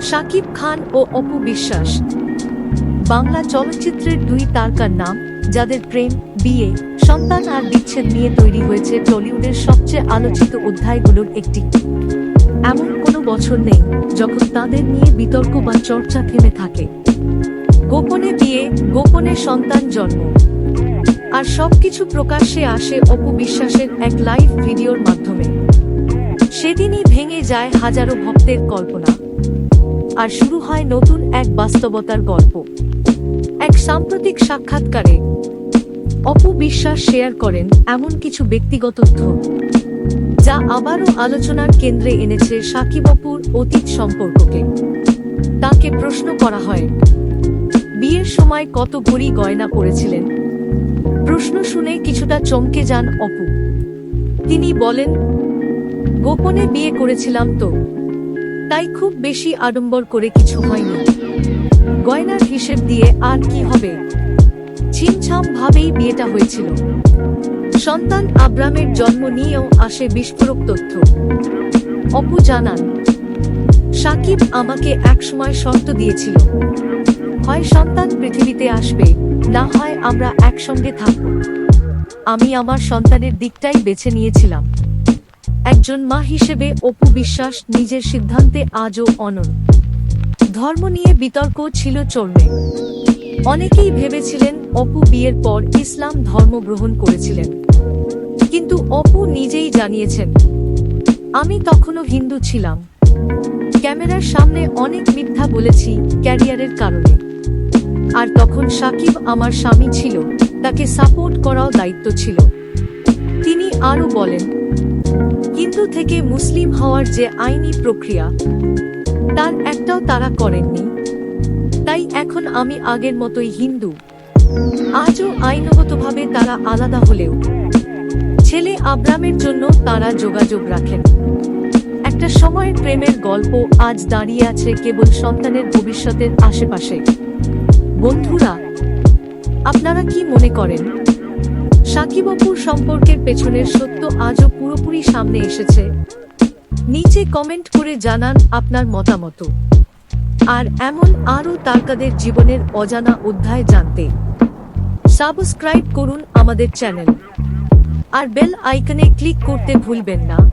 শাকিব খান ও অপু বিশ্বাস। বাংলা চলচ্চিত্রের দুই তারকার নাম, যাদের প্রেম, বিয়ে, সন্তান আর বিচ্ছেদ নিয়ে তৈরি হয়েছে টলিউডের সবচেয়ে আলোচিত অধ্যায়গুলোর একটি। এমন কোনো বছর নেই যখন তাদের নিয়ে বিতর্ক বা চর্চা থেমে থাকে। গোপনে বিয়ে, গোপনে সন্তান জন্ম। আর সবকিছু প্রকাশ্যে আসে অপু বিশ্বাসের এক লাইভ ভিডিওর মাধ্যমে। সেদিনই ভেঙে যায় হাজারো ভক্তের কল্পনা। আর শুরু হয় নতুন এক বাস্তবতার গল্প। এক সাম্প্রতিক সাক্ষাৎকারে অপু বিশ্বাস শেয়ার করেন এমন কিছু ব্যক্তিগত তথ্য, যা আবারও আলোচনার কেন্দ্রে এনেছে সাকিব অপুর অতীত সম্পর্ককে। তাকে প্রশ্ন করা হয়, বিয়ের সময় কত ভরি গয়না পরেছিলেন? প্রশ্ন শুনে কিছুটা চমকে যান অপু। তিনি বলেন, গোপনে বিয়ে করেছিলাম তো। তাই খুব বেশি আডম্বর করে কিছু হয়নি। গয়নার হিসেব দিয়ে আর কি হবে? ছিমছাম ভাবেই বিয়েটা হয়েছিল। সন্তান আব্রামের জন্ম নিয়েও আসে বিস্ফোরক তথ্য। অপু জানান, সাকিব আমাকে একসময় শর্ত দিয়েছিল। হয় সন্তান পৃথিবীতে আসবে, না হয় আমরা একসঙ্গে থাকব। আমি আমার সন্তানের দিকটাই বেছে নিয়েছিলাম। একজন মা হিসেবে অপু বিশ্বাস নিজের সিদ্ধান্তে আজও অনন ধর্ম নিয়ে বিতর্ক ছিল চলবে অনেকেই ভেবেছিলেন অপু বিয়ের পর ইসলাম ধর্ম গ্রহণ করেছিলেন। কিন্তু অপু নিজেই জানিয়েছেন, আমি তখনও হিন্দু ছিলাম। ক্যামেরার সামনে অনেক মিথ্যা বলেছি ক্যারিয়ারের কারণে। আর তখন সাকিব আমার স্বামী ছিল, তাকে সাপোর্ট করাও দায়িত্ব ছিল। তিনি আরও বলেন হিন্দু থেকে মুসলিম হওয়ার যে আইনি প্রক্রিয়া, তার একটাও তারা করেননি। তাই এখন আমি আগের মতোই হিন্দু। আজও আইনগতভাবে তারা আলাদা হলেও ছেলে আব্রামের জন্য তারা যোগাযোগ রাখেন। একটা সময়ের প্রেমের গল্প আজ দাঁড়িয়ে আছে কেবল সন্তানের ভবিষ্যতের আশেপাশে। বন্ধুরা, আপনারা কি মনে করেন? সাকিব অপুর সম্পর্কের পেছনের সত্য আজও পুরোপুরি সামনে এসেছে। নিচে কমেন্ট করে জানান আপনার মতামত। আর এমন আরও তারকাদের জীবনের অজানা অধ্যায় জানতে। সাবস্ক্রাইব করুন আমাদের চ্যানেল। আর বেল আইকনে ক্লিক করতে ভুলবেন না।